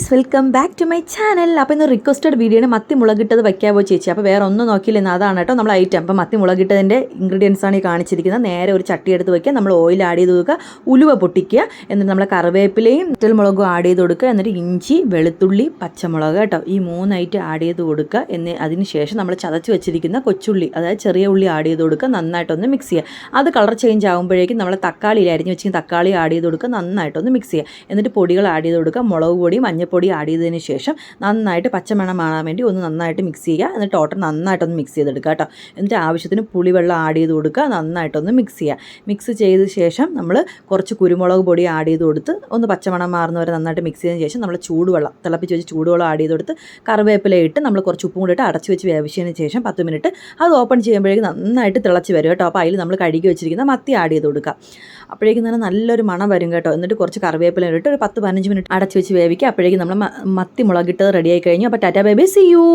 Guys welcome back to my channel. അപ്പോൾ ഇന്ന് requested വീഡിയോയാണ് മത്തി മുളകിട്ടത് വയ്ക്കാവോ ചേച്ചി. അപ്പോൾ വേറെ ഒന്നും നോക്കിയില്ല. ഇന്ന് അതാണ് കേട്ടോ നമ്മൾ ഐറ്റം അപ്പോൾ മത്തി മുളകിട്ടതിന്റെ ഇൻഗ്രീഡിയൻസ് ആണ് ഈ കാണിച്ചിരിക്കുന്നത്. നേരെ ഒരു ചട്ടി എടുത്ത് വയ്ക്കുക നമ്മൾ ഓയിൽ ആഡ് ചെയ്ത് കൊടുക്കുക ഉലുവ പൊട്ടിക്കുക. എന്നിട്ട് നമ്മൾ കറിവേപ്പിലയും ഇറ്റൽ മുളകും ആഡ് ചെയ്ത് കൊടുക്കുക. എന്നിട്ട് ഇഞ്ചി വെളുത്തുള്ളി പച്ചമുളക് കേട്ടോ. ഈ മൂന്ന് ഐറ്റം ആഡ് ചെയ്ത് കൊടുക്കുക. എന്ന് അതിന് ശേഷം നമ്മൾ ചതച്ച് വെച്ചിരിക്കുന്ന കൊച്ചുള്ളി അതായത് ചെറിയ ഉള്ളി ആഡ് ചെയ്ത് കൊടുക്കുക. നന്നായിട്ടൊന്ന് മിക്സ് ചെയ്യുക. അത് കളർ ചേഞ്ച് ആകുമ്പോഴേക്കും നമ്മൾ തക്കാളി അരിഞ്ഞ് വെച്ചിരിക്കുന്ന തക്കാളി ആഡ് ചെയ്ത് കൊടുക്കുക. നന്നായിട്ടൊന്ന് മിക്സ് ചെയ്യുക. എന്നിട്ട് പൊടികൾ ആഡ് ചെയ്ത് കൊടുക്കുക. മുളക് പൊടി മഞ്ഞൾപ്പൊടി ആഡ് ചെയ്തതിന് ശേഷം നന്നായിട്ട് പച്ചമണം മാറാൻ വേണ്ടി ഒന്ന് നന്നായിട്ട് മിക്സ് ചെയ്യുക. എന്നിട്ട് ടോട്ടൽ നന്നായിട്ടൊന്ന് മിക്സ് ചെയ്തെടുക്കുക കേട്ടോ എന്നിട്ട് ആവശ്യത്തിന് പുളിവെള്ളം ആഡ് ചെയ്ത് കൊടുക്കുക. നന്നായിട്ടൊന്ന് മിക്സ് ചെയ്യുക. മിക്സ് ചെയ്ത ശേഷം നമ്മൾ കുറച്ച് കുരുമുളക് പൊടി ആഡ് ചെയ്ത് കൊടുത്ത് ഒന്ന് പച്ചമണം മാറുന്നവരെ നന്നായിട്ട് മിക്സ് ചെയ്തതിന് ശേഷം നമ്മൾ ചൂടുവെള്ളം തിളപ്പിച്ച് വെച്ച് ചൂടുവെള്ളം ആഡ് ചെയ്ത് കൊടുത്ത് കറിവേപ്പില ഇട്ട് നമ്മൾ കുറച്ച് ഉപ്പും കൂടി ഇട്ട് അടച്ച് വെച്ച് വേവിച്ചതിന് ശേഷം പത്ത് മിനിറ്റ് അത് ഓപ്പൺ ചെയ്യുമ്പോഴേക്കും നന്നായിട്ട് തിളച്ച് വരും കേട്ടോ അപ്പോൾ അതിൽ നമ്മൾ കഴുകി വെച്ചിരിക്കുന്ന മത്തി ആഡ് ചെയ്ത് കൊടുക്കുക. അപ്പോഴേക്കും തന്നെ നല്ലൊരു മണം വരും കേട്ടോ. എന്നിട്ട് കുറച്ച് കറിവേപ്പില ഇട്ട് ഒരു പത്ത് പതിനഞ്ച് മിനിറ്റ് അടച്ച് വെച്ച് വേവിക്കുക. അപ്പോഴേക്കും നമ്മൾ മത്തി മുളകിട്ടത് റെഡി ആയി കഴിഞ്ഞു അപ്പോൾ ടാറ്റ ബേബി സി യു